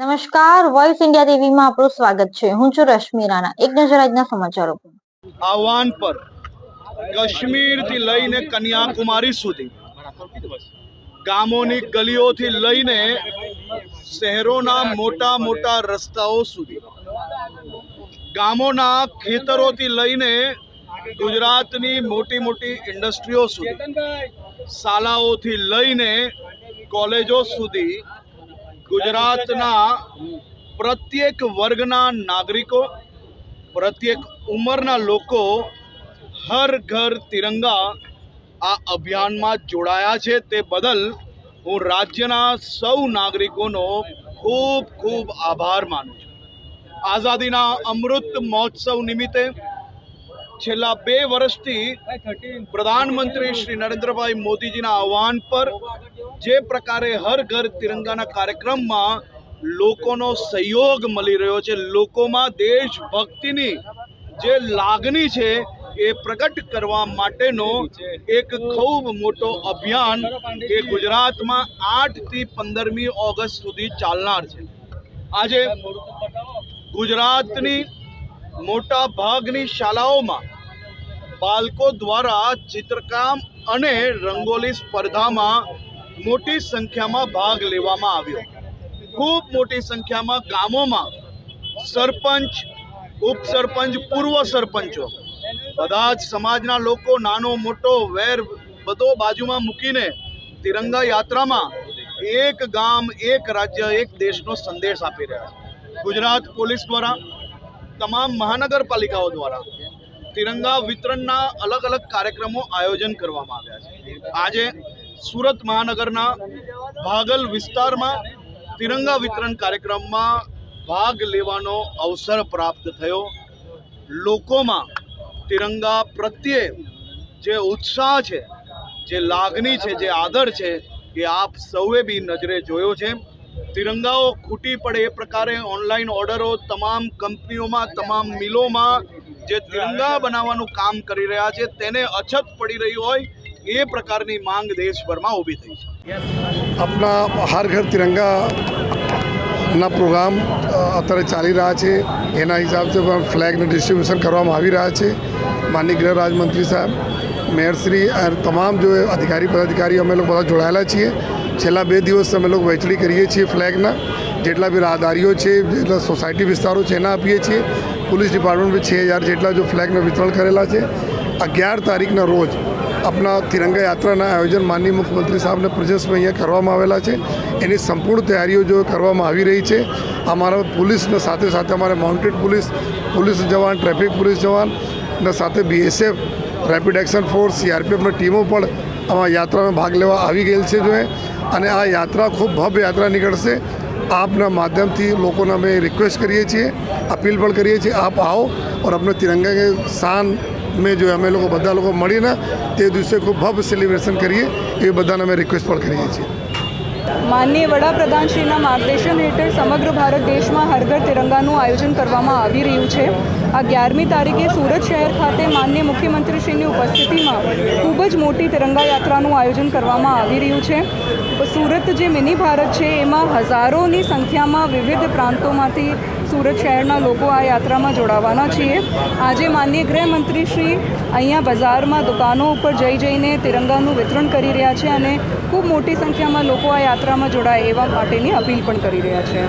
નમસ્કાર voice India ટીવીમાં આપણું સ્વાગત છે. હું છું રશ્મિ રાણા. એક નજર આજના સમાચારો પર. આહવાન પર કાશ્મીરથી લઈને કન્યાકુમારી સુધી ગામોની ગલીઓથી લઈને શહેરોના મોટા મોટા રસ્તાઓ સુધી ગામોના ખેતરોથી લઈને ગુજરાતની મોટી મોટી ઇન્ડસ્ટ્રીઓ સુધી, શાળાઓથી લઈને કોલેજો સુધી ગુજરાતના પ્રત્યેક વર્ગના નાગરિકો, પ્રત્યેક ઉંમરના લોકો હર ઘર તિરંગા આ અભિયાનમાં જોડાયા છે. તે બદલ હું રાજ્યના સૌ નાગરિકોનો ખૂબ ખૂબ આભાર માનું છું. આઝાદીના અમૃત મહોત્સવ નિમિત્તે છેલ્લા બે વર્ષથી પ્રધાનમંત્રી શ્રી નરેન્દ્રભાઈ મોદીજીના આહવાન પર જે પ્રકારે હર ઘર તિરંગાના કાર્યક્રમમાં લોકોનો સહયોગ મળી રહ્યો છે, લોકોમાં દેશભક્તિની જે લાગણી છે એ પ્રગટ કરવા માટેનો એક ખૂબ મોટો અભિયાન એ ગુજરાતમાં આઠથી પંદરમી ઓગસ્ટ સુધી ચાલનાર છે. આજે ગુજરાતની મોટા ભાગની શાળાઓમાં બાળકો દ્વારા ચિત્રકામ અને રંગોલી સ્પર્ધામાં મોટી સંખ્યામાં ભાગ લેવામાં આવ્યો. ખૂબ મોટી સંખ્યામાં ગામોમાં સરપંચ, ઉપસરપંચ, પૂર્વ સરપંચો, બધા જ સમાજના લોકો નાનો, મોટો, વેર બધો બાજુમાં મૂકીને તિરંગા યાત્રામાં એક ગામ, એક રાજ્ય, એક દેશનો સંદેશ આપી રહ્યા છે. ગુજરાત પોલીસ દ્વારા તમામ મહાનગરપાલિકાઓ દ્વારા તિરંગા વિતરણના અલગ અલગ કાર્યક્રમો આયોજન કરવામાં આવ્યા છે. આજે સુરત મહાનગરના ભાગલ વિસ્તારમાં તિરંગા વિતરણ કાર્યક્રમમાં ભાગ લેવાનો અવસર પ્રાપ્ત થયો. લોકોમાં તિરંગા પ્રત્યે જે ઉત્સાહ છે, જે લાગણી છે, જે આદર છે, એ આપ સૌએ બી નજરે જોયો છે. તિરંગાઓ ખૂટી પડે એ પ્રકારે ઓનલાઈન ઓર્ડરો તમામ કંપનીઓમાં, તમામ મિલોમાં જે તિરંગા બનાવવાનું કામ કરી રહ્યા છે, તેને અછત પડી રહી હોય એ પ્રકારની માંગ દેશભરમાં ઊભી થઈ છે. આપણા હર ઘર તિરંગાના પ્રોગ્રામ અત્યારે ચાલી રહ્યા છે. એના હિસાબથી પણ ફ્લેગનું ડિસ્ટ્રીબ્યુશન કરવામાં આવી રહ્યા છે. માનનીય ગૃહ રાજમંત્રી સાહેબ, મેયરશ્રી તમામ જો અધિકારી, પદાધિકારીઓ, અમે લોકો બધા જોડાયેલા છીએ. છેલ્લા બે દિવસ અમે લોકો વહેંચણી કરીએ છીએ ફ્લેગના. જેટલા બી રાહદારીઓ છે, જેટલા સોસાયટી વિસ્તારો છે, એના આપીએ છીએ. પોલીસ ડિપાર્ટમેન્ટ બી છ હજાર જેટલા જો ફ્લેગનું વિતરણ કરેલા છે. અગિયાર તારીખના રોજ આપણા તિરંગા યાત્રાના આયોજન માનનીય મુખ્યમંત્રી સાહેબને પ્રજેશમાં અહીંયા કરવામાં આવેલા છે. એની સંપૂર્ણ તૈયારીઓ જો કરવામાં આવી રહી છે, અમારા પોલીસને સાથે સાથે અમારે માઉન્ટેડ પોલીસ પોલીસ જવાન, ટ્રાફિક પોલીસ જવાનના સાથે બીએસએફ રેપિડ એક્શન ફોર્સ સીઆરપીએફની ટીમો પણ આમાં યાત્રામાં ભાગ લેવા આવી ગયેલ છે જો અને આ યાત્રા ખૂબ ભવ્ય યાત્રા નીકળશે. આપના માધ્યમથી લોકોને અમે રિક્વેસ્ટ કરીએ છીએ, અપીલ પણ કરીએ છીએ, આપ આવો ઓર આપણે તિરંગા શાન મેં જોઈએ અમે લોકો બધા લોકો મળીને તે દિવસે ખૂબ ભવ્ય સેલિબ્રેશન કરીએ, એ બધાને અમે રિક્વેસ્ટ પણ કરીએ છીએ. માનનીય વડાપ્રધાનશ્રીના માર્ગદર્શન હેઠળ સમગ્ર ભારત દેશમાં હરઘર તિરંગાનું આયોજન કરવામાં આવી રહ્યું છે. આ અગિયારમી તારીખે સુરત શહેર ખાતે માનનીય મુખ્યમંત્રીશ્રીની ઉપસ્થિતિમાં ખૂબ જ મોટી તિરંગા યાત્રાનું આયોજન કરવામાં આવી રહ્યું છે. સુરત જે મિની ભારત છે, એમાં હજારોની સંખ્યામાં વિવિધ પ્રાંતોમાંથી સુરત શહેરના લોકો આ યાત્રામાં જોડાવાના છીએ. આજે માનનીય ગૃહમંત્રીશ્રી અહીંયા બજારમાં દુકાનો ઉપર જઈ જઈને તિરંગાનું વિતરણ કરી રહ્યા છે અને ખૂબ મોટી સંખ્યામાં લોકો આ યાત્રામાં જોડાય એવા માટેની અપીલ પણ કરી રહ્યા છે.